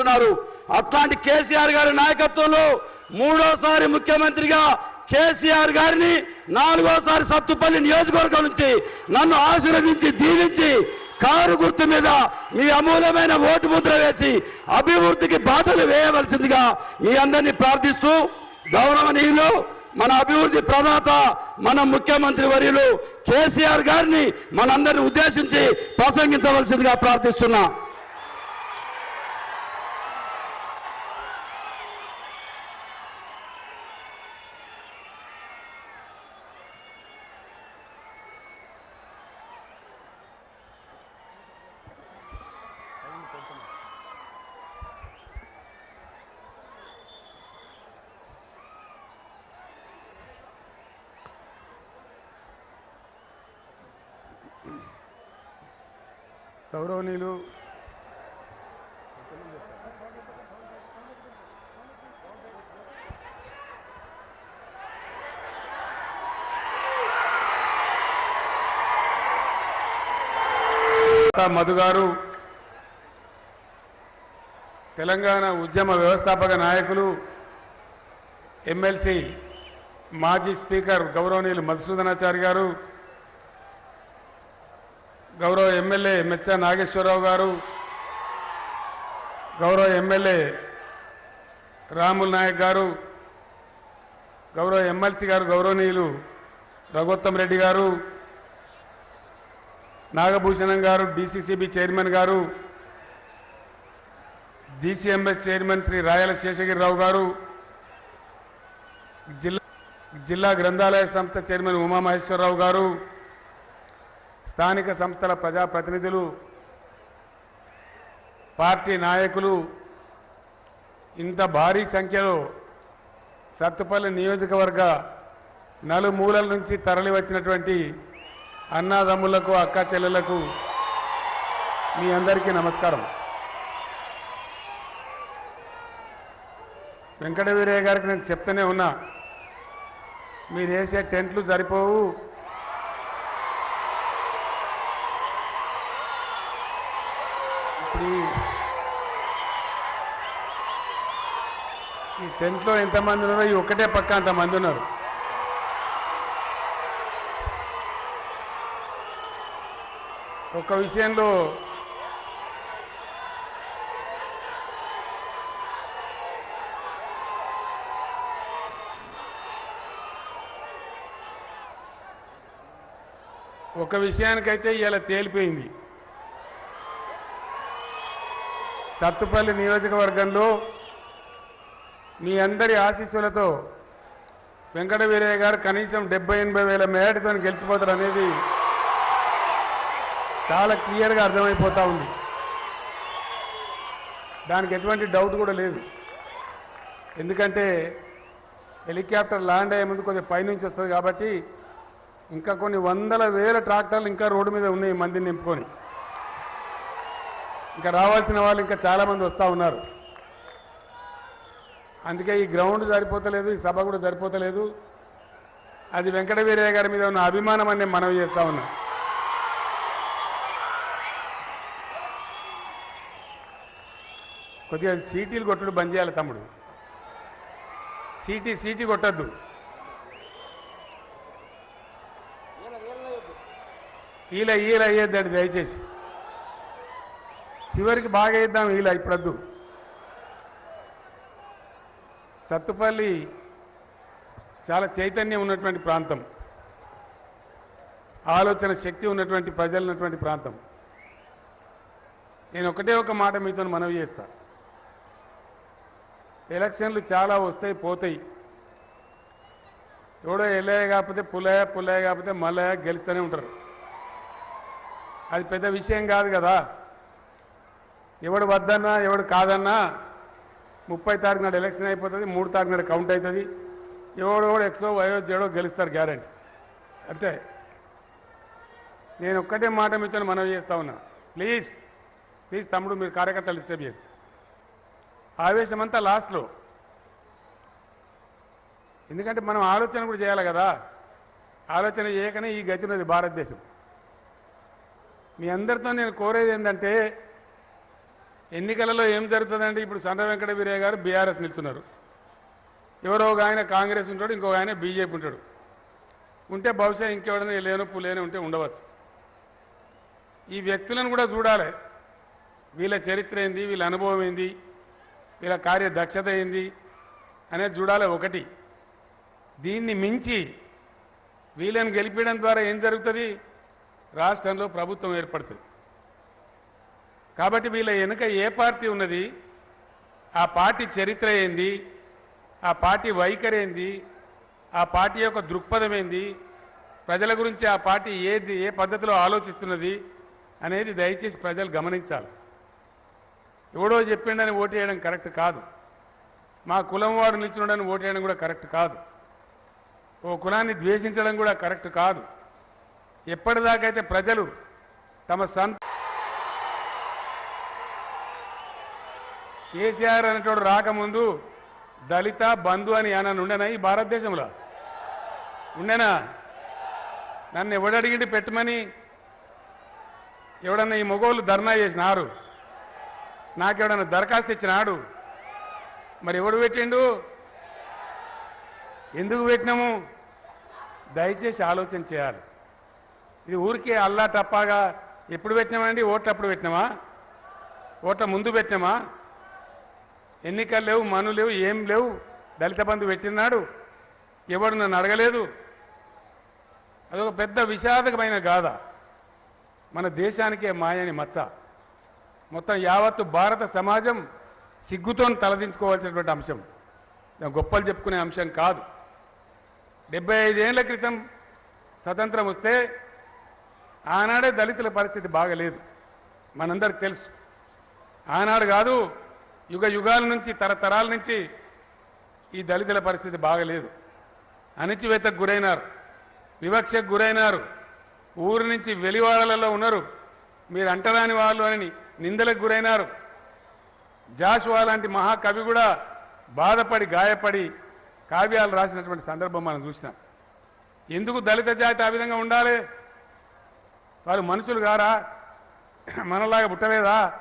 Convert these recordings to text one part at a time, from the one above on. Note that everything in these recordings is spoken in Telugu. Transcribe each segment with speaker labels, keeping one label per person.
Speaker 1: ఉన్నారు అట్లాంటి కేసీఆర్ గారి నాయకత్వంలో మూడోసారి ముఖ్యమంత్రిగా కేసీఆర్ గారిని నాలుగోసారి సత్తుపల్లి నియోజకవర్గం నుంచి నన్ను ఆశీర్వదించి దీవించి కారు గుర్తు మీద మీ అమూల్యమైన ఓటు ముద్ర వేసి అభివృద్ధికి బాధలు వేయవలసిందిగా మీ అందరినీ ప్రార్థిస్తూ గౌరవనీయులు మన అభివృద్ధి ప్రదాత మన ముఖ్యమంత్రి వర్యులు కేసీఆర్ గారిని మనందరిని ఉద్దేశించి ప్రసంగించవలసిందిగా ప్రార్థిస్తున్నా.
Speaker 2: గౌరవనీయులు. మధు గారు తెలంగాణ ఉద్యమ వ్యవస్థాపక నాయకులు ఎమ్మెల్సీ మాజీ స్పీకర్ గౌరవనీయులు మధుసూదనాచారి గారు గౌరవ ఎమ్మెల్యే మెచ్చ నాగేశ్వరరావు గారు గౌరవ ఎమ్మెల్యే రాముల్ నాయక్ గారు గౌరవ ఎమ్మెల్సీ గారు గౌరవనీయులు Raghotham Reddy garu Nagabhushanam garu DCCB chairman garu DCMS chairman Shri Rayala Seshagirirao garu జిల్లా జిల్లా గ్రంథాలయ సంస్థ చైర్మన్ ఉమామహేశ్వరరావు గారు స్థానిక సంస్థల ప్రజాప్రతినిధులు పార్టీ నాయకులు ఇంత భారీ సంఖ్యలో సత్తుపల్లి నియోజకవర్గ నలుమూలల నుంచి తరలి వచ్చినటువంటి అన్నాదమ్ములకు అక్క చెల్లెలకు మీ అందరికీ నమస్కారం. వెంకట వీరయ్య గారికి నేను చెప్తూనే ఉన్నా మీరు వేసే టెంట్లు సరిపోవు ఇప్పుడు ఈ- టెన్త్లో టెంట్లో ఎంతమంది ఉన్నారో ఈ ఒక్కటే పక్క అంతమంది ఉన్నారు. ఒక విషయంలో ఒక విషయానికైతే ఇలా తేలిపోయింది. సత్తుపల్లి నియోజకవర్గంలో మీ అందరి ఆశీస్సులతో వెంకట వీరయ్య గారు కనీసం డెబ్బై ఎనభై వేల మేరటితో గెలిచిపోతారు అనేది చాలా క్లియర్గా అర్థమైపోతూ ఉంది. దానికి ఎటువంటి డౌట్ కూడా లేదు. ఎందుకంటే హెలికాప్టర్ ల్యాండ్ అయ్యే ముందు కొంచెం పైనుంచి వస్తుంది కాబట్టి ఇంకా కొన్ని వందల వేల ట్రాక్టర్లు ఇంకా రోడ్డు మీద ఉన్నాయి మందిని నింపుకొని. ఇంకా రావాల్సిన వాళ్ళు ఇంకా చాలామంది వస్తూ ఉన్నారు. అందుకే ఈ గ్రౌండ్ సరిపోతలేదు ఈ సభ కూడా సరిపోతలేదు. అది వెంకటవీరయ్య గారి మీద ఉన్న అభిమానం అని నేను మనవి చేస్తా ఉన్నా. కొద్దిగా సీటీలు కొట్టుడు బంద్ చేయాలి తమ్ముడు. సీటీ సీటీ కొట్టద్దు. ఈల ఈల అయ్యేద్దండి దయచేసి. చివరికి బాగా వేద్దాం ఈల ఇప్పుడద్దు. సత్తుపల్లి చాలా చైతన్యం ఉన్నటువంటి ప్రాంతం. ఆలోచన శక్తి ఉన్నటువంటి ప్రజలు ఉన్నటువంటి ప్రాంతం. నేను ఒకటే ఒక మాట మీతో మనవి చేస్తా. ఎలక్షన్లు చాలా వస్తాయి పోతాయి. ఎవడో ఎల్లయ్య కాకపోతే పుల్లయ్య పుల్లయ్య కాకపోతే మల్లయ్య గెలుస్తూనే ఉంటారు. అది పెద్ద విషయం కాదు కదా. ఎవడు వద్దన్నా ఎవడు కాదన్నా ముప్పై తారీఖు నాడు ఎలక్షన్ అయిపోతుంది మూడు తారీఖు నాడు కౌంట్ అవుతుంది ఎవడో కూడా ఎక్సో వయో జడో గెలుస్తారు గ్యారంటీ. అంతే నేను ఒక్కటే మాట మీతో మనవి చేస్తా ఉన్నా. ప్లీజ్ ప్లీజ్ తమ్ముడు మీరు కార్యకర్తలు డిస్టర్బ్ చేయదు ఆవేశం అంతా లాస్ట్లో. ఎందుకంటే మనం ఆలోచన కూడా చేయాలి కదా. ఆలోచన చేయకనే ఈ గతినది భారతదేశం. మీ అందరితో నేను కోరేది ఏంటంటే ఎన్నికలలో ఏం జరుగుతుందంటే ఇప్పుడు సండ్ర వెంకట వీరయ్య గారు బీఆర్ఎస్ నిల్చున్నారు. ఎవరో ఒక ఆయన కాంగ్రెస్ ఉంటాడు ఇంకొక ఆయన బీజేపీ ఉంటాడు. ఉంటే బహుశా ఇంకెవడైనా లేను పులేని ఉంటే ఉండవచ్చు. ఈ వ్యక్తులను కూడా చూడాలి. వీళ్ళ చరిత్ర ఏంది వీళ్ళ అనుభవం ఏంది వీళ్ళ కార్యదక్షత ఏంది అనేది చూడాలి ఒకటి. దీన్ని మించి వీళ్ళని గెలిపించడం ద్వారా ఏం జరుగుతుంది? రాష్ట్రంలో ప్రభుత్వం ఏర్పడుతుంది. కాబట్టి వీళ్ళ వెనుక ఏ పార్టీ ఉన్నది? ఆ పార్టీ చరిత్ర ఏంది? ఆ పార్టీ వైఖరి ఏంది? ఆ పార్టీ యొక్క దృక్పథం ఏంది? ప్రజల గురించి ఆ పార్టీ ఏది ఏ పద్ధతిలో ఆలోచిస్తున్నది అనేది దయచేసి ప్రజలు గమనించాలి. ఎవడో చెప్పిండని వేయడం కరెక్ట్ కాదు. మా కులం వాడు నిలిచినడని ఓటు వేయడం కూడా కరెక్ట్ కాదు. ఓ కులాన్ని ద్వేషించడం కూడా కరెక్ట్ కాదు. ఎప్పటిదాకైతే ప్రజలు తమ సంత కేసీఆర్ అనేటోడు రాకముందు దళిత బంధు అని ఆయన ఉండేనా ఈ భారతదేశంలో? ఉండేనా? నన్ను ఎవడడిగిండి పెట్టమని ఎవడన్నా ఈ మగోళ్ళు ధర్నా చేసినారు? నాకెవడన్నా దరఖాస్తు ఇచ్చినాడు? మరి ఎవడు పెట్టిండు? ఎందుకు పెట్టినాము? దయచేసి ఆలోచన చేయాలి. ఇది ఊరికే అల్లా తప్పగా ఎప్పుడు పెట్టినామండి? ఓట్లు అప్పుడు పెట్టినామా? ఓట్ల ముందు పెట్టినామా? ఎన్నికలు లేవు మను లేవు ఏం లేవు. దళిత బంధు పెట్టినాడు. ఎవడు నన్ను అడగలేదు. అదొక పెద్ద విషాదకమైన గాథ. మన దేశానికే మాయని మచ్చ. మొత్తం యావత్తు భారత సమాజం సిగ్గుతో తలదించుకోవాల్సినటువంటి అంశం. గొప్పలు చెప్పుకునే అంశం కాదు. డెబ్బై ఐదేళ్ళ క్రితం స్వతంత్రం వస్తే ఆనాడే దళితుల పరిస్థితి బాగలేదు. మనందరికి తెలుసు. ఆనాడు కాదు యుగ యుగాల నుంచి తరతరాల నుంచి ఈ దళితుల పరిస్థితి బాగలేదు. అణిచివేతకు గురైనారు. వివక్షకు గురైనారు. ఊరు నుంచి వెలివాడలలో ఉన్నారు. మీరు అంటరాని వాళ్ళు అని నిందలకు గురైనారు. జాషువా లాంటి మహాకవి కూడా బాధపడి గాయపడి కావ్యాలు రాసినటువంటి సందర్భం మనం చూసినాం. ఎందుకు దళిత జాతి ఆ విధంగా ఉండాలి? వారు మనుషులు గారా మనలాగా పుట్టలేదా?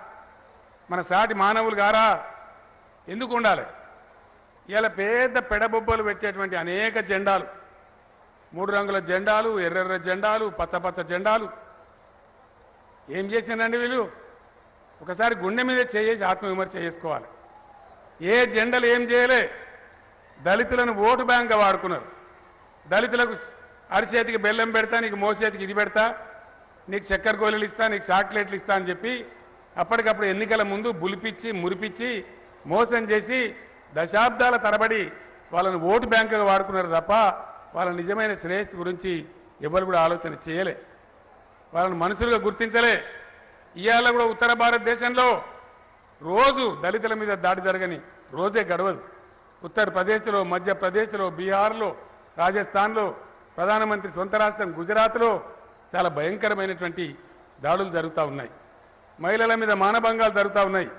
Speaker 2: మన సాటి మానవులు గారా? ఎందుకు ఉండాలి? ఇలా పెద్ద పెడబొబ్బలు పెట్టేటువంటి అనేక జెండాలు. మూడు రంగుల జెండాలు ఎర్రెర్ర జెండాలు పచ్చపచ్చ జెండాలు. ఏం చేసిందండి వీళ్ళు? ఒకసారి గుండె మీద చేసి ఆత్మవిమర్శ చేసుకోవాలి. ఏ జెండలు ఏం చేయలే? దళితులను ఓటు బ్యాంక్గా వాడుకున్నారు. దళితులకు అరిచేతికి బెల్లం పెడతా నీకు మోసేతికి ఇది పెడతా నీకు చక్కెర గోళీలు ఇస్తా నీకు చాక్లెట్లు ఇస్తా అని చెప్పి అప్పటికప్పుడు ఎన్నికల ముందు బులిపిచ్చి మురిపిచ్చి మోసం చేసి దశాబ్దాల తరబడి వాళ్ళని ఓటు బ్యాంకుగా వాడుకున్నారు తప్ప వాళ్ళ నిజమైన శ్రేయస్సు గురించి ఎవరు కూడా ఆలోచన చేయలే. వాళ్ళని మనుషులుగా గుర్తించలే. ఇవాళ కూడా ఉత్తర భారతదేశంలో రోజు దళితుల మీద దాడి జరగని రోజే గడవదు. ఉత్తరప్రదేశ్లో మధ్యప్రదేశ్లో బీహార్లో రాజస్థాన్లో ప్రధానమంత్రి సొంత రాష్ట్రం గుజరాత్లో చాలా భయంకరమైనటువంటి దాడులు జరుగుతూ ఉన్నాయి. మహిళల మీద మానభంగాలు జరుగుతూ ఉన్నాయి.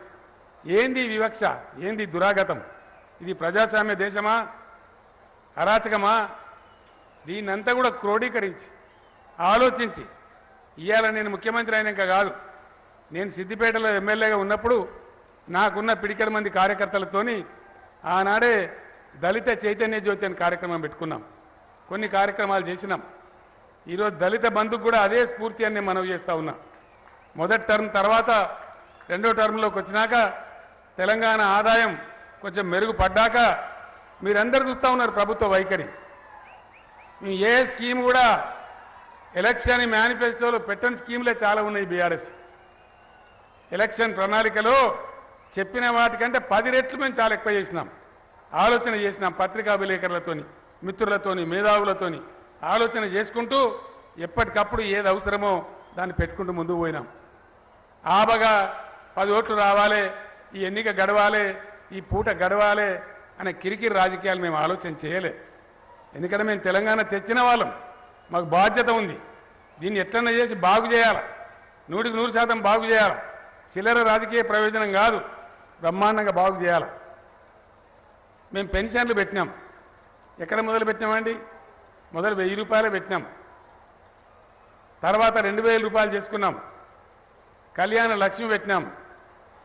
Speaker 2: ఏంది వివక్ష? ఏంది దురాగతం? ఇది ప్రజాస్వామ్య దేశమా? అరాచకమా? దీన్నంతా కూడా క్రోడీకరించి ఆలోచించి. ఇవాళ నేను ముఖ్యమంత్రి అయినాక కాదు. నేను సిద్దిపేటలో ఎమ్మెల్యేగా ఉన్నప్పుడు నాకున్న పిడికెడు మంది కార్యకర్తలతోని ఆనాడే దళిత చైతన్య జ్యోతి అని కార్యక్రమం పెట్టుకున్నాం. కొన్ని కార్యక్రమాలు చేసినాం. ఈరోజు దళిత బంధుకు కూడా అదే స్ఫూర్తి అని నేను మనవి చేస్తూ ఉన్నా. మొదటి టర్మ్ తర్వాత రెండో టర్మ్లోకి వచ్చినాక తెలంగాణ ఆదాయం కొంచెం మెరుగుపడ్డాక మీరందరూ చూస్తూ ఉన్నారు ప్రభుత్వ వైఖరి. మేము ఏ స్కీమ్ కూడా ఎలక్షన్ మేనిఫెస్టోలో పెట్టని స్కీమ్లే చాలా ఉన్నాయి బీఆర్ఎస్. ఎలక్షన్ ప్రణాళికలో చెప్పిన వాటికంటే పది రెట్లు మేము చాలా ఎక్కువ చేసినాం. ఆలోచన చేసినాం పత్రికా విలేకరులతోని మిత్రులతోని మేధావులతోని. ఆలోచన చేసుకుంటూ ఎప్పటికప్పుడు ఏది అవసరమో దాన్ని పెట్టుకుంటూ ముందుకు పోయినాం. ఆబగా పది ఓట్లు రావాలి ఈ ఎన్నిక గడవాలి ఈ పూట గడవాలి అనే కిరికిరి రాజకీయాలు మేము ఆలోచన చేయలే. ఎందుకంటే మేము తెలంగాణ తెచ్చిన వాళ్ళం. మాకు బాధ్యత ఉంది. దీన్ని ఎట్లన్నా చేసి బాగు చేయాలి? నూటికి నూరు శాతం బాగు చేయాలి? చిల్లర రాజకీయ ప్రయోజనం కాదు. బ్రహ్మాండంగా బాగు చేయాలి? మేము పెన్షన్లు పెట్టినాం. ఎక్కడ మొదలు పెట్టినామండి? మొదలు వెయ్యి రూపాయలే పెట్టినాం. తర్వాత రెండు వేల రూపాయలు చేసుకున్నాం. కళ్యాణ లక్ష్మి పెట్టినాం.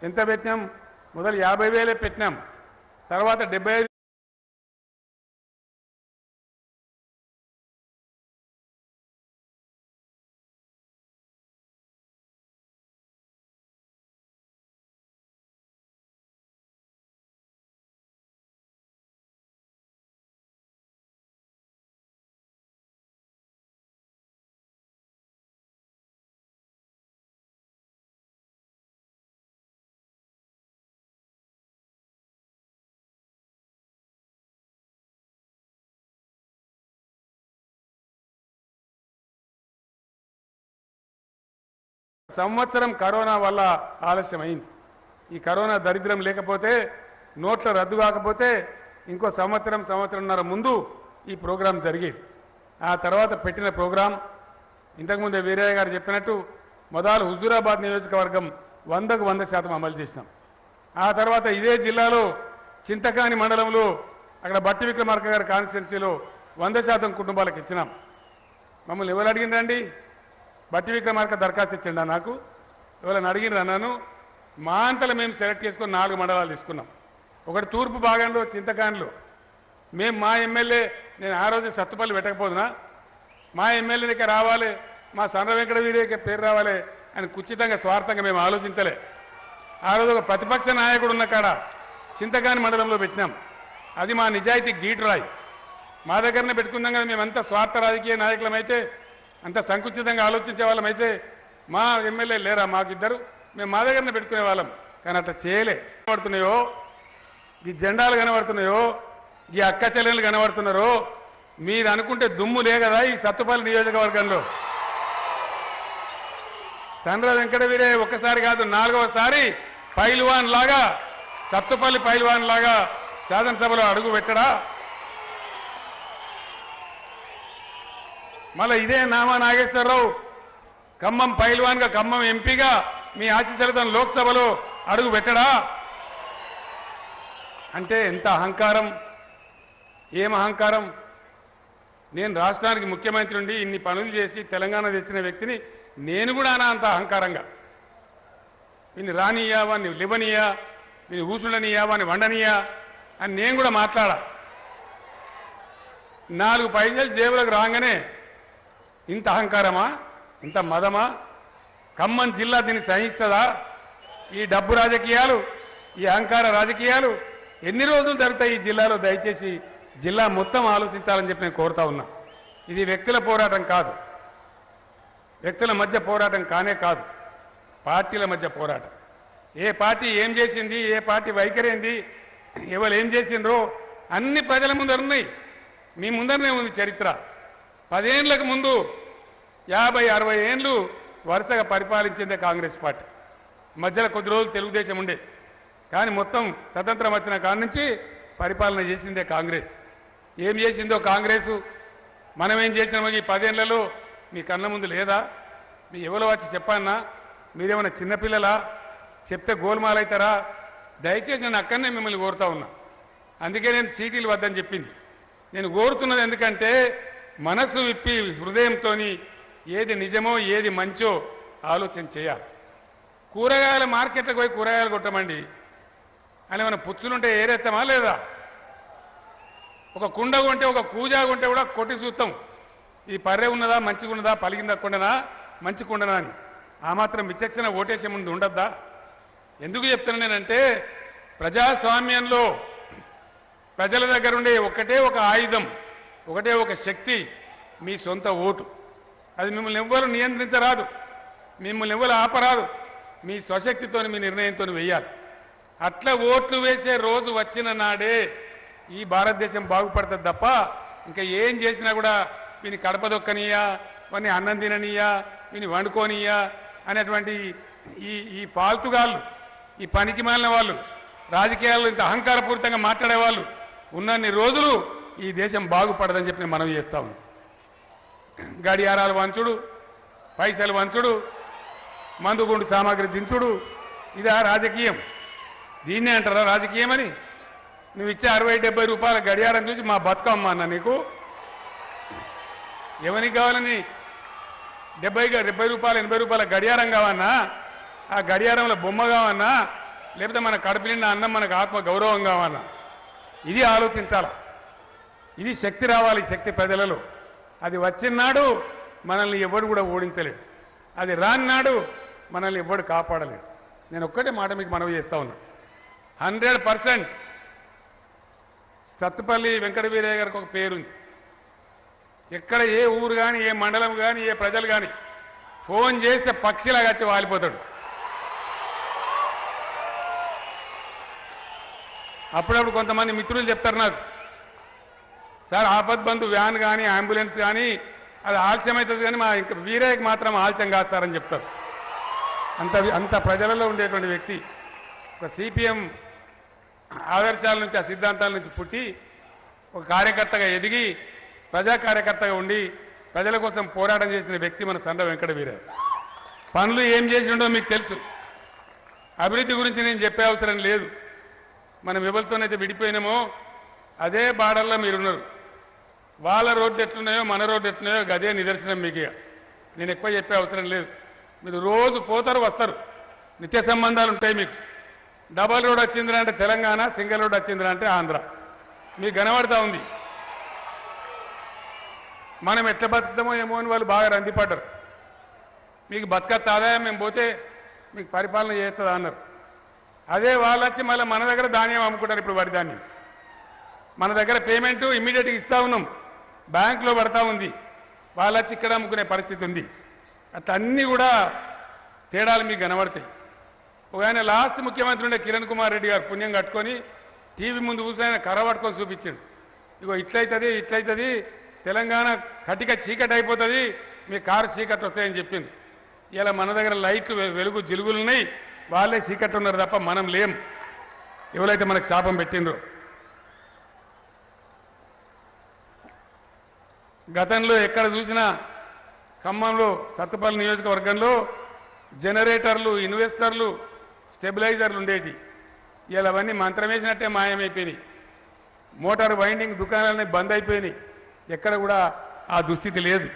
Speaker 2: ఎంత పెట్టినాం? మొదలు యాభై వేలే పెట్టినాం. తర్వాత డెబ్బై సంవత్సరం కరోనా వల్ల ఆలస్యమైంది. ఈ కరోనా దరిద్రం లేకపోతే నోట్ల రద్దు కాకపోతే ఇంకో సంవత్సరం సంవత్సరంన్నర ముందు ఈ ప్రోగ్రాం జరిగేది. ఆ తర్వాత పెట్టిన ప్రోగ్రాం ఇంతకుముందే వీరయ్య గారు చెప్పినట్టు మొదలు హుజూరాబాద్ నియోజకవర్గం వందకు వంద శాతం అమలు చేసినాం. ఆ తర్వాత ఇదే జిల్లాలో చింతకాని మండలంలో అక్కడ బట్టి విక్రమార్క గారి కాన్స్టిట్యున్సీలో వంద శాతం కుటుంబాలకు ఇచ్చినాం. మమ్మల్ని ఎవరు అడిగిండండి బట్టి విక్రమార్క దరఖాస్తు ఇచ్చిండా నాకు? ఎవరైనా అడిగినరా అన్నాను మా అంతలో మేము సెలెక్ట్ చేసుకొని నాలుగు మండలాలు తీసుకున్నాం. ఒకటి తూర్పు భాగంలో చింతకాన్లు. మేము మా ఎమ్మెల్యే నేను ఆ రోజు సత్తుపల్లి పెట్టకపోదునా? మా ఎమ్మెల్యేనికి రావాలి మా సన్న వెంకట వీరేకి పేరు రావాలి అని కుచితంగా స్వార్థంగా మేము ఆలోచించలే. ఆ రోజు ఒక ప్రతిపక్ష నాయకుడు ఉన్న కాడ చింతకాని మండలంలో పెట్టినాం. అది మా నిజాయితీ గీటురాయి. మా దగ్గరనే పెట్టుకుందాం కదా మేమంతా స్వార్థ రాజకీయ నాయకులమైతే అంత సంకుచితంగా ఆలోచించే వాళ్ళమైతే మా ఎమ్మెల్యే లేరా? మాకిద్దరు. మేము మా దగ్గరనే పెట్టుకునే వాళ్ళం. కానీ అట్లా చేయలే. కనబడుతున్నాయో? ఈ జెండాలు కనబడుతున్నాయో? ఈ అక్క చెల్లెలు కనబడుతున్నారో? మీరు అనుకుంటే దుమ్ము లే కదా ఈ సత్తుపల్లి నియోజకవర్గంలో. సండ్ర వెంకటవీరే ఒక్కసారి కాదు నాలుగవసారి పైల్వాన్ లాగా సత్తుపల్లి పైల్వాన్ లాగా శాసనసభలో అడుగు పెట్టడా? మళ్ళీ ఇదే నామా నాగేశ్వరరావు. ఖమ్మం పైల్వాన్గా ఖమ్మం ఎంపీగా మీ ఆశీస్సులతో లోక్సభలో అడుగు పెట్టడా? అంటే ఎంత అహంకారం? ఏం అహంకారం? నేను రాష్ట్రానికి ముఖ్యమంత్రి ఉండి ఇన్ని పనులు చేసి తెలంగాణ తెచ్చిన వ్యక్తిని నేను కూడా అనా అంత అహంకారంగా. వీని రానియా వాడిని లివనియా వీని ఊసుండనియా వాడిని వండనియా అని నేను కూడా మాట్లాడా. నాలుగు పైసలు జేబులకు రాగానే ఇంత అహంకారమా? ఇంత మదమా? ఖమ్మం జిల్లా దీన్ని సహిస్తుందా? ఈ డబ్బు రాజకీయాలు ఈ అహంకార రాజకీయాలు ఎన్ని రోజులు జరుగుతాయి ఈ జిల్లాలో? దయచేసి జిల్లా మొత్తం ఆలోచించాలని చెప్పి నేను కోరుతా ఉన్నా. ఇది వ్యక్తుల పోరాటం కాదు. వ్యక్తుల మధ్య పోరాటం కానే కాదు. పార్టీల మధ్య పోరాటం. ఏ పార్టీ ఏం చేసింది? ఏ పార్టీ వైఖరేంది? ఎవరు ఏం చేసిండ్రో? అన్ని ప్రజల ముందర ఉన్నాయి మీ ముందరనే ఉంది చరిత్ర. పదేళ్ళకు ముందు యాభై అరవై ఏండ్లు వరుసగా పరిపాలించిందే కాంగ్రెస్ పార్టీ. మధ్యలో కొద్ది రోజులు తెలుగుదేశం ఉండే. కానీ మొత్తం స్వతంత్రం వచ్చిన కాడ నుంచి పరిపాలన చేసిందే కాంగ్రెస్. ఏం చేసిందో కాంగ్రెసు? మనం ఏం చేసినామో ఈ పదేళ్ళలో మీ కళ్ళ ముందు లేదా? మీ ఎవరో వచ్చి చెప్పన్నా? మీరేమైనా చిన్నపిల్లలా చెప్తే గోల్మాల్ అవుతారా? దయచేసి నేను అక్కడనే మిమ్మల్ని కోరుతా ఉన్నా. అందుకే నేను సీటీలు వద్దని చెప్పింది. నేను కోరుతున్నది ఎందుకంటే మనసు విప్పి హృదయంతో ఏది నిజమో ఏది మంచో ఆలోచన చేయాలి. కూరగాయల మార్కెట్లకు పోయి కూరగాయలు కొట్టమండి. అని మన పుచ్చులుంటే ఏరెత్తామా లేదా? ఒక కుండ కొంటే ఒక కూజా కొంటే కూడా కొట్టి చూస్తాం. ఈ పర్రె ఉన్నదా మంచిగా ఉన్నదా పలిగిందా కొండనా మంచి కుండనా అని. ఆ మాత్రం విచక్షణ ఓటేసే ముందు ఉండద్దా? ఎందుకు చెప్తున్నా నేనంటే ప్రజాస్వామ్యంలో ప్రజల దగ్గర ఉండే ఒకటే ఒక ఆయుధం. ఒకటే ఒక శక్తి మీ సొంత ఓటు. అది మిమ్మల్ని ఎవ్వరు నియంత్రించరాదు. మిమ్మల్ని ఎవ్వరు ఆపరాదు. మీ స్వశక్తితో మీ నిర్ణయంతో వెయ్యాలి. అట్లా ఓట్లు వేసే రోజు వచ్చిన నాడే ఈ భారతదేశం బాగుపడుతుంది తప్ప ఇంకా ఏం చేసినా కూడా వీని కడపదొక్కనియా వాడిని అన్నం తిననీయా వీని వండుకోనియా అనేటువంటి ఈ ఈ ఫాల్తుగాళ్ళు ఈ పనికి మాలిన వాళ్ళు రాజకీయాల్లో ఇంత అహంకారపూరితంగా మాట్లాడేవాళ్ళు ఉన్నన్ని రోజులు ఈ దేశం బాగుపడదని చెప్పి నేను మనవి చేస్తా ఉన్నాను గడియారాలు వంచుడు పైసలు వంచుడు మందుగుండు సామాగ్రి దించుడు ఇదా రాజకీయం. దీన్నే అంటారా రాజకీయం అని? నువ్వు ఇచ్చే అరవై డెబ్బై రూపాయల గడియారం చూసి మా బతుకమ్మ అన్న నీకు? ఎవరికి కావాలని డెబ్బై డెబ్బై రూపాయలు ఎనభై రూపాయల గడియారం కావన్నా? ఆ గడియారంలో బొమ్మ కావన్నా? లేకపోతే మన కడుపు నిండా అన్నం మనకు ఆత్మ గౌరవం కావన్నా? ఇది ఆలోచించాలి? ఇది శక్తి రావాలి శక్తి ప్రజలలో. అది వచ్చినాడు మనల్ని ఎవడు కూడా ఓడించలేడు. అది రాన్నాడు మనల్ని ఎవడు కాపాడలేడు. నేను ఒక్కటే మాట మీకు మనవి చేస్తా ఉన్నా. హండ్రెడ్ పర్సెంట్ సత్తుపల్లి వెంకట వీరయ్య గారికి ఒక పేరుంది. ఎక్కడ ఏ ఊరు కానీ ఏ మండలం కానీ ఏ ప్రజలు కానీ ఫోన్ చేస్తే పక్షిలాగా వచ్చి వాలిపోతాడు. అప్పుడప్పుడు కొంతమంది మిత్రులు చెప్తారు నాకు సార్ ఆపద్ బంధు వ్యాన్ కానీ అంబులెన్స్ కానీ అది ఆలస్యం అవుతుంది కానీ మా ఇంకా వీరయ్యకి మాత్రం ఆలస్యం కాదు సార్ అని చెప్తారు. అంత అంత ప్రజలలో ఉండేటువంటి వ్యక్తి ఒక సిపిఎం ఆదర్శాల నుంచి ఆ సిద్ధాంతాల నుంచి పుట్టి ఒక కార్యకర్తగా ఎదిగి ప్రజా కార్యకర్తగా ఉండి ప్రజల కోసం పోరాటం చేసిన వ్యక్తి మన సండ వెంకట వీరయ్య పనులు ఏం చేసిండో మీకు తెలుసు. అభివృద్ధి గురించి నేను చెప్పే అవసరం లేదు. మనం ఎవరితోనైతే విడిపోయినామో అదే బాడల్లో మీరున్నారు. వాళ్ళ రోడ్డు ఎట్లున్నాయో మన రోడ్డు ఎట్లున్నాయో అదే నిదర్శనం మీకు నేను ఎక్కువ చెప్పే అవసరం లేదు. మీరు రోజు పోతారు వస్తారు. నిత్య సంబంధాలు ఉంటాయి మీకు. డబల్ రోడ్ వచ్చిందిరా అంటే తెలంగాణ సింగిల్ రోడ్ వచ్చిందిరా అంటే ఆంధ్ర. మీకు కనబడతా ఉంది. మనం ఎట్లా బతుకుతామో ఏమో అని వాళ్ళు బాగా రందిపడ్డారు మీకు బతకత్త ఆదాయం మేము పోతే మీకు పరిపాలన చేస్తుంది అన్నారు. అదే వాళ్ళు వచ్చి మళ్ళీ మన దగ్గర ధాన్యం అమ్ముకుంటారు ఇప్పుడు వరి ధాన్యం. మన దగ్గర పేమెంట్ ఇమ్మీడియట్గా ఇస్తా ఉన్నాం. బ్యాంకులో పడతా ఉంది. వాళ్ళ చిక్కడమ్ముకునే ఇక్కడ అమ్ముకునే పరిస్థితి ఉంది. అట్లా అన్నీ కూడా తేడాలు మీకు కనబడతాయి. ఒక ఆయన లాస్ట్ ముఖ్యమంత్రి ఉండే కిరణ్ కుమార్ రెడ్డి గారు పుణ్యం కట్టుకొని టీవీ ముందు కూర్చొని ఆయన కర్ర పట్టుకొని చూపించాడు. ఇగో ఇట్లయితుంది ఇట్లయితుంది తెలంగాణ కటిక చీకటి అయిపోతుంది మీ కారు చీకట్లు వస్తాయని చెప్పింది ఇలా మన దగ్గర లైట్లు వెలుగు జిలుగులు ఉన్నాయి వాళ్ళే చీకట్లు ఉన్నారు తప్ప మనం లేం. ఎవరైతే మనకు శాపం పెట్టిండ్రో. గతంలో ఎక్కడ చూసినా ఖమ్మంలో సత్తుపల్లి నియోజకవర్గంలో జనరేటర్లు ఇన్వెస్టర్లు స్టెబిలైజర్లు ఉండేటి. ఇలా అవన్నీ మంత్రమేసినట్టే మాయమైపోయినాయి. మోటార్ వైండింగ్ దుకాణాలన్నీ బంద్ అయిపోయినాయి. ఎక్కడ కూడా ఆ దుస్థితి లేదు.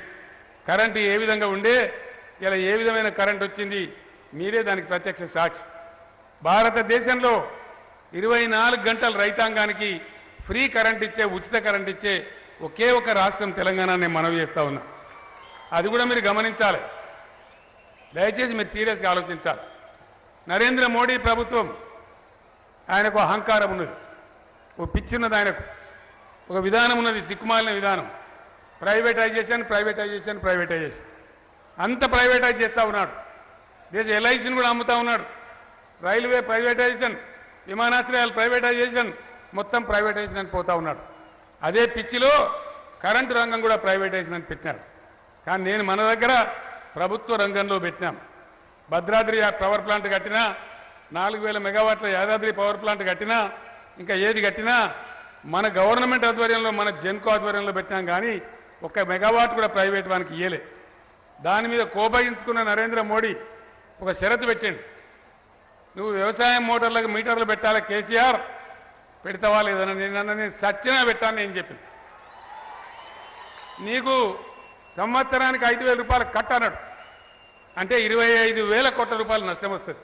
Speaker 2: కరెంటు ఏ విధంగా ఉండే ఇలా ఏ విధమైన కరెంట్ వచ్చింది మీరే దానికి ప్రత్యక్ష సాక్షి. భారతదేశంలో ఇరవై నాలుగు గంటల రైతాంగానికి ఫ్రీ కరెంట్ ఇచ్చే ఉచిత కరెంట్ ఇచ్చే ఒకే ఒక రాష్ట్రం తెలంగాణ నేను మనవి చేస్తూ ఉన్నా. అది కూడా మీరు గమనించాలి. దయచేసి మీరు సీరియస్గా ఆలోచించాలి. నరేంద్ర మోడీ ప్రభుత్వం ఆయనకు అహంకారం ఉన్నది. ఓ పిచ్చి ఉన్నది ఆయనకు. ఒక విధానం ఉన్నది దిక్కుమాలిన విధానం. Privatization privatization privatization. అంత ప్రైవేటైజ్ చేస్తూ ఉన్నాడు. దేశ ఎల్ఐసిని కూడా అమ్ముతా ఉన్నాడు. రైల్వే ప్రైవేటైజేషన్ విమానాశ్రయాలు ప్రైవేటైజేషన్ మొత్తం ప్రైవేటైజేషన్ అని పోతా ఉన్నాడు. అదే పిచ్చిలో కరెంటు రంగం కూడా ప్రైవేటైజేషన్ అని పెట్టినాడు. కానీ నేను మన దగ్గర ప్రభుత్వ రంగంలో పెట్టినాం. భద్రాద్రి పవర్ ప్లాంట్ కట్టినా నాలుగు వేల మెగావాట్ల యాదాద్రి పవర్ ప్లాంట్ కట్టినా ఇంకా ఏది కట్టినా మన గవర్నమెంట్ ఆధ్వర్యంలో మన జెన్కో ఆధ్వర్యంలో పెట్టినాం కానీ ఒక్క మెగావాట్ కూడా ప్రైవేట్ వానికి ఇయ్యలే. దాని మీద కోపగించుకున్న నరేంద్ర మోడీ ఒక షరతు పెట్టాడు. నువ్వు వ్యవసాయం మోటార్లకు మీటర్లు పెట్టాలి కేసీఆర్? పెడతావా లేదని నేను అన్న నేను సచ్చినా పెట్టాను నేను చెప్పిన. నీకు సంవత్సరానికి ఐదు వేల రూపాయలు కట్ అన్నాడు అంటే ఇరవై ఐదు వేల కోట్ల రూపాయలు నష్టం వస్తుంది.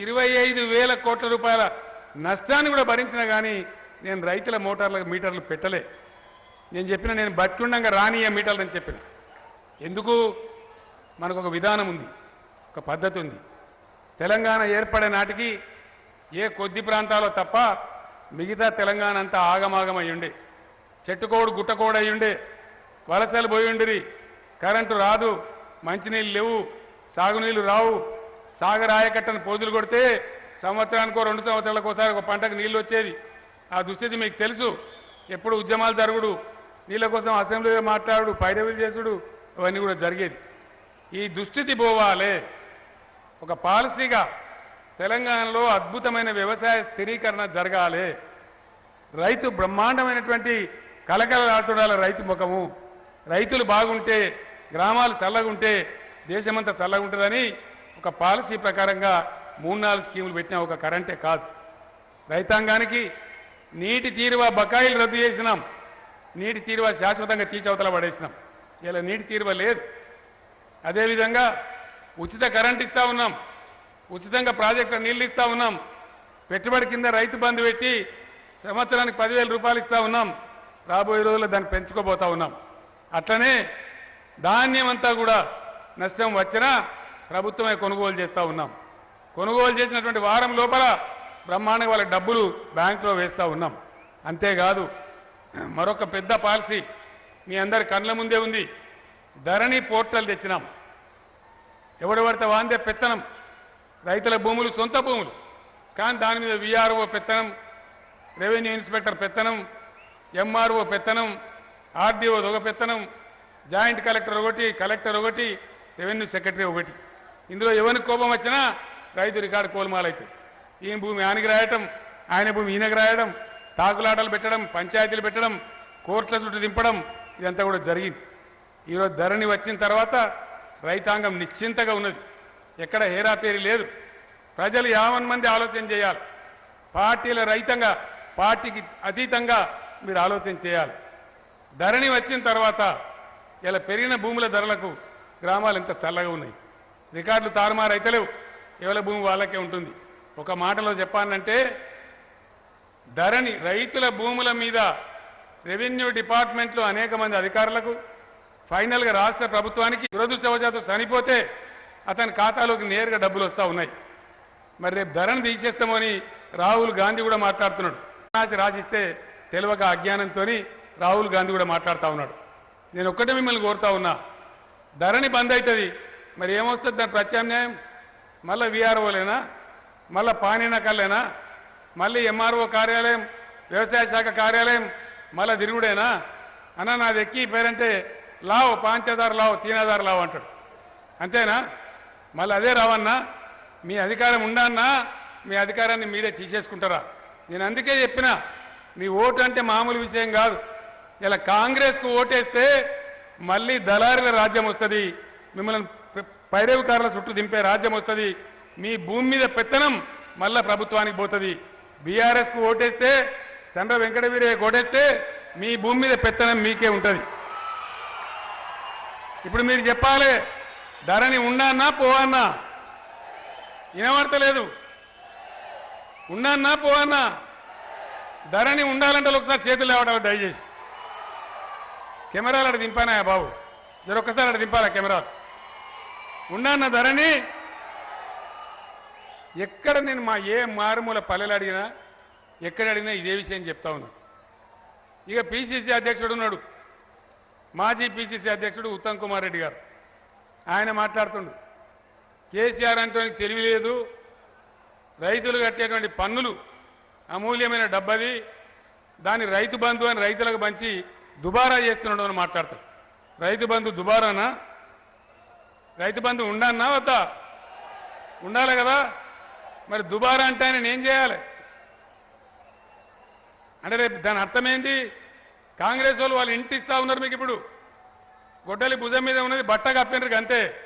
Speaker 2: ఇరవై ఐదు వేల కోట్ల రూపాయల నష్టాన్ని కూడా భరించినా కానీ నేను రైతుల మోటార్లకు మీటర్లు పెట్టలే. నేను చెప్పిన నేను బతికుండంగా రానియ మీటర్లు అని చెప్పిన. ఎందుకు? మనకు ఒక విధానం ఉంది ఒక పద్ధతి ఉంది. తెలంగాణ ఏర్పడే నాటికి ఏ కొద్ది ప్రాంతాల్లో తప్ప మిగతా తెలంగాణ అంతా ఆగమాగం చెట్టుకోడు గుట్టకోడు వలసలు పోయిండిరి. కరెంటు రాదు మంచినీళ్ళు లేవు సాగునీళ్ళు రావు. సాగర్ ఆయకట్టను పోదులు కొడితే సంవత్సరానికో రెండు సంవత్సరాలకు ఒకసారి ఒక పంటకు నీళ్ళు వచ్చేది. ఆ దుస్థితి మీకు తెలుసు. ఎప్పుడు ఉద్యమాలు జరుగుడు నీళ్ళ కోసం అసెంబ్లీలో మాట్లాడు పైరవీలు చేసుడు అవన్నీ కూడా జరిగేది. ఈ దుస్థితి పోవాలే. ఒక పాలసీగా తెలంగాణలో అద్భుతమైన వ్యవసాయ స్థిరీకరణ జరగాలి. రైతు బ్రహ్మాండమైనటువంటి కలకలలాడుతుడాల రైతు ముఖము. రైతులు బాగుంటే గ్రామాలు చల్లగుంటే దేశమంతా చల్లగుంటుందని ఒక పాలసీ ప్రకారంగా మూడు నాలుగు స్కీములు పెట్టిన ఒక కరెంటే కాదు. రైతాంగానికి నీటి తీరువా బకాయిలు రద్దు చేసినాం. నీటి తీరువా శాశ్వతంగా తీసవతల పడేసినాం. ఇలా నీటి తీరువ లేదు. అదేవిధంగా ఉచిత కరెంట్ ఇస్తా ఉన్నాం. ఉచితంగా ప్రాజెక్టులో నీళ్ళు ఇస్తూ ఉన్నాం. పెట్టుబడి కింద రైతు బంధు పెట్టి సంవత్సరానికి పదివేల రూపాయలు ఇస్తూ ఉన్నాం. రాబోయే రోజుల్లో దాన్ని పెంచుకోబోతా ఉన్నాం. అట్లనే ధాన్యం అంతా కూడా నష్టం వచ్చినా ప్రభుత్వమే కొనుగోలు చేస్తూ ఉన్నాం. కొనుగోలు చేసినటువంటి వారం లోపల బ్రహ్మాండంగా వాళ్ళ డబ్బులు బ్యాంకులో వేస్తూ ఉన్నాం. అంతేకాదు మరొక పెద్ద పాలసీ మీ అందరి కళ్ళ ముందే ఉంది. ధరణి పోర్టల్ తెచ్చినాం. ఎవడు పడితే వాందే పెత్తనం. రైతుల భూములు సొంత భూములు. కానీ దాని మీద విఆర్ఓ పెత్తనం రెవెన్యూ ఇన్స్పెక్టర్ పెత్తనం ఎంఆర్ఓ పెత్తనం ఆర్డీఓ ఒక పెత్తనం జాయింట్ కలెక్టర్ ఒకటి కలెక్టర్ ఒకటి రెవెన్యూ సెక్రటరీ ఒకటి. ఇందులో ఎవరికి కోపం వచ్చినా రైతు రికార్డు కోల్మాలవుతుంది ఈయన భూమి ఆయనకి రాయటం ఆయన భూమి ఈయనకు రాయడం తాకులాటలు పెట్టడం పంచాయతీలు పెట్టడం కోర్టుల చుట్టూ దింపడం ఇదంతా కూడా జరిగింది. ఈరోజు ధరణి వచ్చిన తర్వాత రైతాంగం నిశ్చింతగా ఉన్నది. ఎక్కడ హేరాపేరి లేదు. ప్రజలు యావన్ మంది ఆలోచన చేయాలి. పార్టీల రైతంగా పార్టీకి అతీతంగా మీరు ఆలోచన చేయాలి. ధరణి వచ్చిన తర్వాత ఇలా పెరిగిన భూముల ధరలకు గ్రామాలు ఎంత చల్లగా ఉన్నాయి. రికార్డులు తారుమారు అయితలేవు ఎవరి భూమి వాళ్ళకే ఉంటుంది. ఒక మాటలో చెప్పానంటే ధరణి రైతుల భూముల మీద రెవెన్యూ డిపార్ట్మెంట్లో అనేక మంది అధికారులకు ఫైనల్గా రాష్ట్ర ప్రభుత్వానికి దురదృష్టవశాత్తు చనిపోతే అతని ఖాతాలోకి నేరుగా డబ్బులు వస్తూ ఉన్నాయి. మరి రేపు ధరను తీసేస్తామని రాహుల్ గాంధీ కూడా మాట్లాడుతున్నాడు. రాసి రాసిస్తే తెలియక అజ్ఞానంతో రాహుల్ గాంధీ కూడా మాట్లాడుతూ ఉన్నాడు. నేను ఒక్కటే మిమ్మల్ని కోరుతా ఉన్నా ధరణి బంద్ అవుతుంది మరి ఏమొస్తుంది దాని ప్రత్యామ్నాయం? మళ్ళీ విఆర్ఓలేనా? మళ్ళీ పానీనకల్లేనా మళ్ళీ ఎంఆర్ఓ కార్యాలయం వ్యవసాయ శాఖ కార్యాలయం మళ్ళీ తిరుగుడేనా? అన్న నాది ఎక్కి పేరంటే లావ్ పాంచదారు హజార్ లావ్ లావు అంటాడు. అంతేనా? మళ్ళీ అదే రావన్నా మీ అధికారం ఉండన్నా మీ అధికారాన్ని మీరే తీసేసుకుంటారా? నేను అందుకే చెప్పిన మీ ఓటు అంటే మామూలు విషయం కాదు. ఇలా కాంగ్రెస్కు ఓటేస్తే మళ్ళీ దళారుల రాజ్యం వస్తుంది. మిమ్మల్ని పైరవికారుల చుట్టూ దింపే రాజ్యం వస్తుంది. మీ భూమి మీద పెత్తనం మళ్ళా ప్రభుత్వానికి పోతుంది. బీఆర్ఎస్కు ఓటేస్తే చంద్ర వెంకటవీరయ్య ఓటేస్తే మీ భూమి మీద పెత్తనం మీకే ఉంటుంది. ఇప్పుడు మీరు చెప్పాలి ధరణి ఉండన్నా పోవన్నా వినబడతలేదు. ఉండన్నా పోవన్నా ధరణి ఉండాలంటే ఒకసారి చేతులు లేవడాలి దయచేసి. కెమెరాలు అక్కడ దింపానా బాబు? జర ఒక్కసారి అక్కడ దింపాలా కెమెరాలు? ఉండన్న ధరణి? ఎక్కడ నేను మా ఏ మారుమూల పల్లెలు అడిగినా ఎక్కడ అడిగినా ఇదే విషయం చెప్తా ఉన్నా. ఇక పిసిసి అధ్యక్షుడు ఉన్నాడు. మాజీ పిసిసి అధ్యక్షుడు ఉత్తమ్ కుమార్ రెడ్డి గారు. ఆయన మాట్లాడుతుండు. కేసీఆర్ అంటే తెలివి లేదు. రైతులు కట్టేటువంటి పన్నులు అమూల్యమైన డబ్బది. దాన్ని రైతు బంధు అని రైతులకు పంచి దుబారా చేస్తున్నాడు అని మాట్లాడతాడు. రైతు బంధు దుబారానా? రైతు బంధు ఉండన్నా వద్దా? ఉండాలి కదా. మరి దుబారా అంటే ఆయన ఏం చేయాలి? అంటే రేపు దాని అర్థం ఏంటి? కాంగ్రెస్ వాళ్ళు వాళ్ళు ఇంటిస్తా ఉన్నారు మీకు ఇప్పుడు. గొడ్డలి భుజం మీద ఉన్నది బట్ట కప్పినరు అంతే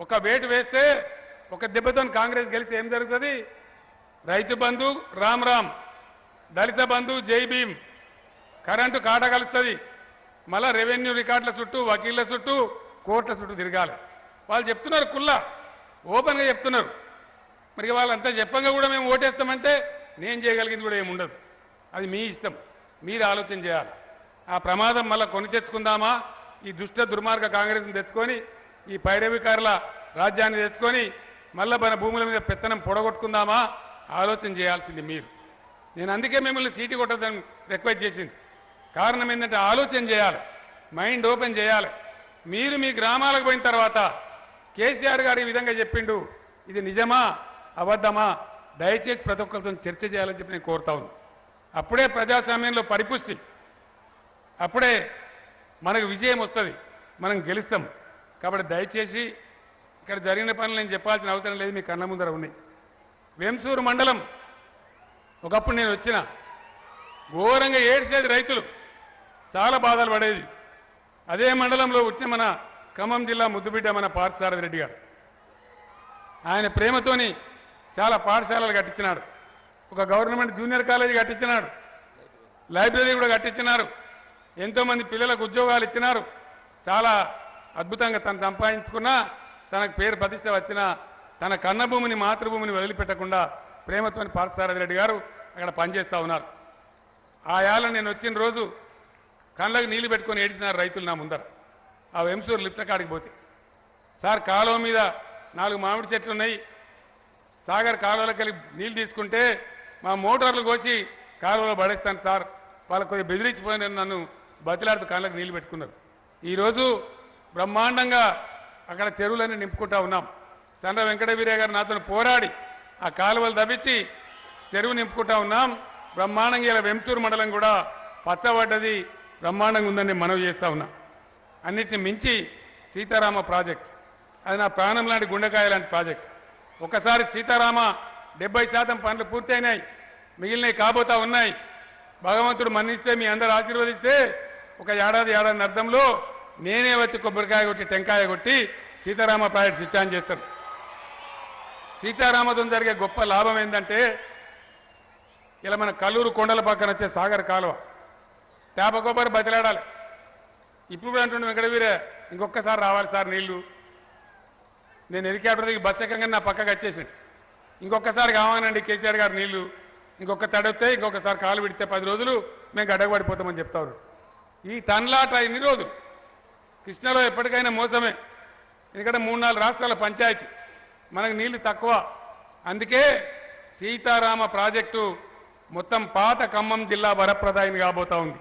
Speaker 2: ఒక వేటు వేస్తే ఒక దెబ్బతో కాంగ్రెస్ గెలిస్తే ఏం జరుగుతుంది? రైతు బంధు రామ్ రామ్. దళిత బంధు జై భీమ్. కరెంటు కాట కలుస్తుంది. మళ్ళా రెవెన్యూ రికార్డుల చుట్టూ వకీళ్ళ చుట్టూ కోర్టుల చుట్టూ తిరగాలి. వాళ్ళు చెప్తున్నారు కుల్లా ఓపెన్గా చెప్తున్నారు. మరి వాళ్ళంతా చెప్పంగా కూడా మేము ఓటేస్తామంటే నేను చేయగలిగింది కూడా ఏముండదు. అది మీ ఇష్టం. మీరు ఆలోచన చేయాలి. ఆ ప్రమాదం మళ్ళీ కొని తెచ్చుకుందామా? ఈ దుష్ట దుర్మార్గ కాంగ్రెస్ని తెచ్చుకొని ఈ పైరవికారుల రాజ్యాన్ని తెచ్చుకొని మళ్ళీ మన భూముల మీద పెత్తనం పొడగొట్టుకుందామా? ఆలోచన చేయాల్సింది మీరు. నేను అందుకే మిమ్మల్ని సీటు కొట్టదని రిక్వెస్ట్ చేసింది. కారణం ఏంటంటే ఆలోచన చేయాలి మైండ్ ఓపెన్ చేయాలి. మీరు మీ గ్రామాలకు పోయిన తర్వాత కేసీఆర్ గారు ఈ విధంగా చెప్పిండు ఇది నిజమా? అబద్ధమా? దయచేసి ప్రతి ఒక్కరితో చర్చ చేయాలని చెప్పి నేను కోరుతా ఉన్నాను అప్పుడే ప్రజాస్వామ్యంలో పరిపుష్టి అప్పుడే మనకు విజయం వస్తుంది. మనం గెలుస్తాం. కాబట్టి దయచేసి ఇక్కడ జరిగిన పనులు నేను చెప్పాల్సిన అవసరం లేదు మీ కన్న ముందర ఉన్నాయి. వెంసూరు మండలం ఒకప్పుడు నేను వచ్చిన ఘోరంగా ఏడ్చేది రైతులు. చాలా బాధలు పడేది. అదే మండలంలో పుట్టిన మన ఖమ్మం జిల్లా ముద్దుబిడ్డ మన పార్థసారథి రెడ్డి గారు. ఆయన ప్రేమతోని చాలా పాఠశాలలు కట్టించినాడు. ఒక గవర్నమెంట్ జూనియర్ కాలేజీ కట్టించినాడు. లైబ్రరీ కూడా కట్టించినారు. ఎంతోమంది పిల్లలకు ఉద్యోగాలు ఇచ్చినారు. చాలా అద్భుతంగా తను సంపాదించుకున్న తనకు పేరు ప్రతిష్ట వచ్చిన తన కన్నభూమిని మాతృభూమిని వదిలిపెట్టకుండా ప్రేమతోని పార్థసారథి రెడ్డి గారు అక్కడ పనిచేస్తూ ఉన్నారు. ఆ యాళ్ళ నేను వచ్చిన రోజు కళ్ళకు నీళ్ళు పెట్టుకొని ఏడిచినారు రైతులు నా ముందర. ఆ వెంసూరు లిప్తకాడికి కాడికి పోతే. సార్ కాలువ మీద నాలుగు మామిడి చెట్లు ఉన్నాయి. సాగర్ కాలువలోకి వెళ్ళి నీళ్ళు తీసుకుంటే మా మోటార్లు కోసి కాలువలో పడేస్తాను సార్. వాళ్ళకు కొద్దిగా బెదిరించిపోయిన నన్ను బతిలాడుతూ కాళ్ళకు నీళ్ళు పెట్టుకున్నారు. ఈరోజు బ్రహ్మాండంగా అక్కడ చెరువులన్నీ నింపుకుంటా ఉన్నాం. చండ్ర వెంకటవీరయ్య గారు నాతో పోరాడి ఆ కాలువలు తవ్వించి చెరువు నింపుకుంటా ఉన్నాం. బ్రహ్మాండంగా ఇలా వెంసూరు మండలం కూడా పచ్చబడ్డది బ్రహ్మాండంగా ఉందని నేను మనవి చేస్తా ఉన్నా. అన్నిటిని మించి సీతారామ ప్రాజెక్ట్. అది నా ప్రాణం లాంటి గుండెకాయ లాంటి ప్రాజెక్ట్. ఒకసారి సీతారామ డెబ్బై శాతం పనులు పూర్తయినాయి. మిగిలినవి కాబోతా ఉన్నాయి. భగవంతుడు మన్నిస్తే మీ అందరు ఆశీర్వదిస్తే ఒక ఏడాది ఏడాది అర్థంలో నేనే వచ్చి కొబ్బరికాయ కొట్టి టెంకాయ కొట్టి సీతారామ ప్రాజెక్ట్ స్విచ్ చేస్తారు సీతారామతో జరిగే గొప్ప లాభం ఏంటంటే ఇలా మన కల్లూరు కొండల పక్కన వచ్చే సాగర్ కాలువ. తేప కొబ్బరి బతిలాడాలి. ఇప్పుడు కూడా అంటుండే వెంకటవీరే ఇంకొకసారి రావాలి సార్ నీళ్ళు నేను హెలికాప్టర్ దిగి బస్ ఎక్కగానే నా పక్కకు వచ్చేసాడు. ఇంకొకసారి కావాలండి కేసీఆర్ గారు నీళ్ళు ఇంకొక తడితే ఇంకొకసారి కాలు పెడితే పది రోజులు మేము గడ్డగబడిపోతామని చెప్తారు. ఈ తన్లాట ఇన్ని రోజులు. కృష్ణలో ఎప్పటికైనా మోసమే. ఎందుకంటే మూడు నాలుగు రాష్ట్రాల పంచాయతీ. మనకు నీళ్ళు తక్కువ. అందుకే సీతారామ ప్రాజెక్టు మొత్తం పాత ఖమ్మం జిల్లా వరప్రదాయిని కాబోతా ఉంది.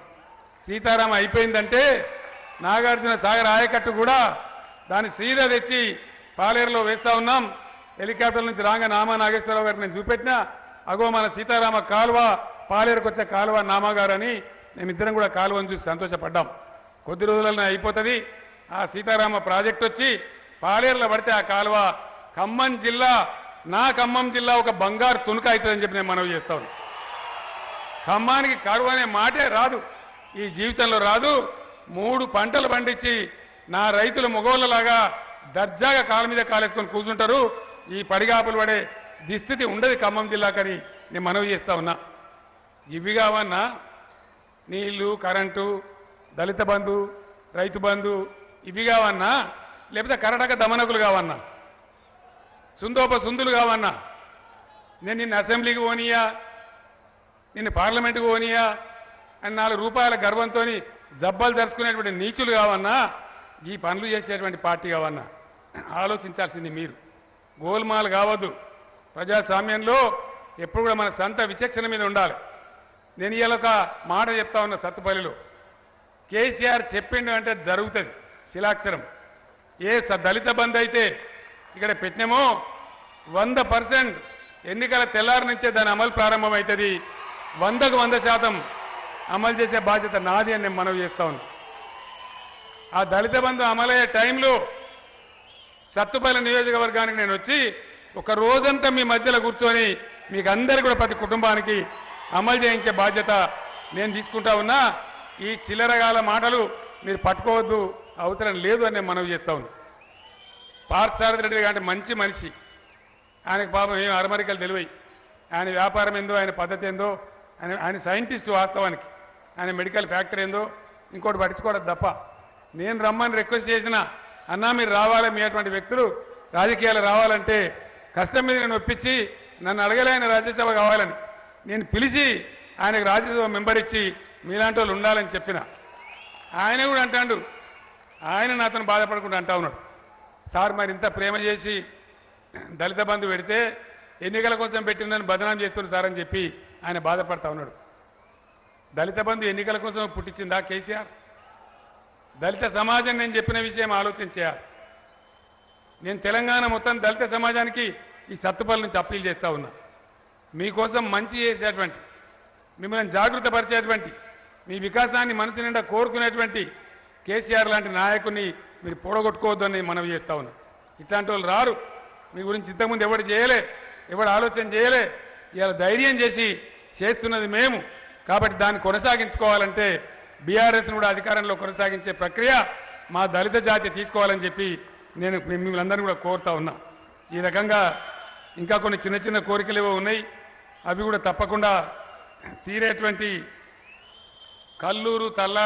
Speaker 2: సీతారామ అయిపోయిందంటే నాగార్జున సాగర్ ఆయకట్టు కూడా దాన్ని సీదా తెచ్చి పాలేరులో వేస్తూ ఉన్నాం. హెలికాప్టర్ నుంచి రాగా నామా నాగేశ్వరరావు గారికి నేను చూపెట్టినా అగో మన సీతారామ కాలువ పాలేరుకొచ్చే కాలువ నామాగారని మేమిద్దరం కూడా కాలువను చూసి సంతోషపడ్డాం. కొద్ది రోజులలో అయిపోతుంది. ఆ సీతారామ ప్రాజెక్ట్ వచ్చి పాలేరులో పడితే ఆ కాలువ ఖమ్మం జిల్లా నా ఖమ్మం జిల్లా ఒక బంగారు తునుక అవుతుందని చెప్పి నేను మనవి చేస్తాను ఖమ్మానికి కరువు అనే మాటే రాదు. ఈ జీవితంలో రాదు. మూడు పంటలు పండించి నా రైతులు మగోళ్ళలాగా దర్జాగా కాళ్ళ మీద కాలేసుకొని కూర్చుంటారు. ఈ పడిగాపులు పడే దుస్థితి ఉండదు ఖమ్మం జిల్లాకని నేను మనవి చేస్తా ఉన్నా. ఇవి కావన్నా నీళ్ళు కరెంటు దళిత బంధు రైతు బంధు ఇవి కావన్నా లేకపోతే కరటక దమనకులు కావన్నా సుందోప సుందులు కావన్నా నేను నిన్ను అసెంబ్లీకి పోనీయా నిన్ను పార్లమెంటుకు పోనీయా అని నాలుగు రూపాయల గర్వంతో జబ్బాలు జరుచుకునేటువంటి నీచులు కావన్నా ఈ పనులు చేసేటువంటి పార్టీ కావన్నా ఆలోచించాల్సింది మీరు. గోల్మాల్ కావద్దు. ప్రజాస్వామ్యంలో ఎప్పుడు కూడా మన సంత విచక్షణ మీద ఉండాలి. నేను ఇవాళ ఒక మాట చెప్తా ఉన్నా సత్తుపల్లిలో. కేసీఆర్ చెప్పిండు అంటే జరుగుతుంది శిలాక్షరం. ఏ స- దళిత బంద్ అయితే ఇక్కడ పెట్టినామో వంద పర్సెంట్ ఎన్నికల తెల్లారి నుంచే దాని అమలు ప్రారంభమవుతుంది వందకు వంద శాతం అమలు చేసే బాధ్యత నాది అని నేను మనవి చేస్తా ఉన్నా. ఆ దళిత బంధు అమలయ్యే టైంలో సత్తుపల్లి నియోజకవర్గానికి నేను వచ్చి ఒక రోజంతా మీ మధ్యలో కూర్చొని మీకు అందరు కూడా ప్రతి కుటుంబానికి అమలు చేయించే బాధ్యత నేను తీసుకుంటా ఉన్నా ఈ చిల్లరగాల మాటలు మీరు పట్టుకోవద్దు అవసరం లేదు అని నేను మనవి చేస్తా ఉన్నా. పార్థసారథి రెడ్డి గారు అంటే మంచి మనిషి. ఆయనకు పాపం ఏం అరమరికలు తెలివై. ఆయన వ్యాపారం ఏందో ఆయన పద్ధతి ఏందో ఆయన ఆయన సైంటిస్టు వాస్తవానికి. ఆయన మెడికల్ ఫ్యాక్టరీ ఏందో ఇంకోటి పట్టించుకోవడం తప్ప. నేను రమ్మని రిక్వెస్ట్ చేసిన అన్నా మీరు రావాలి మీ అటువంటి వ్యక్తులు రాజకీయాలు రావాలంటే కష్టం మీద నేను ఒప్పించి నన్ను అడగలే ఆయన రాజ్యసభ కావాలని నేను పిలిచి ఆయనకు రాజ్యసభ మెంబర్ ఇచ్చి మీలాంటి వాళ్ళు ఉండాలని చెప్పిన. ఆయన కూడా అంటాడు ఆయన నాతను బాధపడకుండా అంటా ఉన్నాడు. సార్ మరి ఇంత ప్రేమ చేసి దళిత బంధు పెడితే ఎన్నికల కోసం పెట్టిందని బదనాం చేస్తున్నారు సార్ అని చెప్పి ఆయన బాధపడతా ఉన్నాడు. దళిత బంధు ఎన్నికల కోసం పుట్టించిందా కేసీఆర్? దళిత సమాజం నేను చెప్పిన విషయం ఆలోచన చేయాలి నేను తెలంగాణ మొత్తం దళిత సమాజానికి ఈ సత్తుపల్లి నుంచి అప్పీల్ చేస్తా ఉన్నా. మీకోసం మంచి చేసేటువంటి మిమ్మల్ని జాగృత పరిచేటువంటి మీ వికాసాన్ని మనసు నిండా కోరుకునేటువంటి కేసీఆర్ లాంటి నాయకుడిని మీరు పొడగొట్టుకోవద్దని మనవి చేస్తా ఉన్నాం. ఇట్లాంటి వాళ్ళు రారు. మీ గురించి ఇంతకుముందు ఎవడు చేయలే ఎవడు ఆలోచన చేయలే ఇలా ధైర్యం చేసి చేస్తున్నది మేము. కాబట్టి దాన్ని కొనసాగించుకోవాలంటే బీఆర్ఎస్ను కూడా అధికారంలో కొనసాగించే ప్రక్రియ మా దళిత జాతి తీసుకోవాలని చెప్పి నేను మిమ్మల్ని అందరినీ కూడా కోరుతా ఉన్నా. ఈ రకంగా ఇంకా కొన్ని చిన్న చిన్న కోరికలు ఏవో ఉన్నాయి. అవి కూడా తప్పకుండా తీరేటువంటి కల్లూరు తల్లా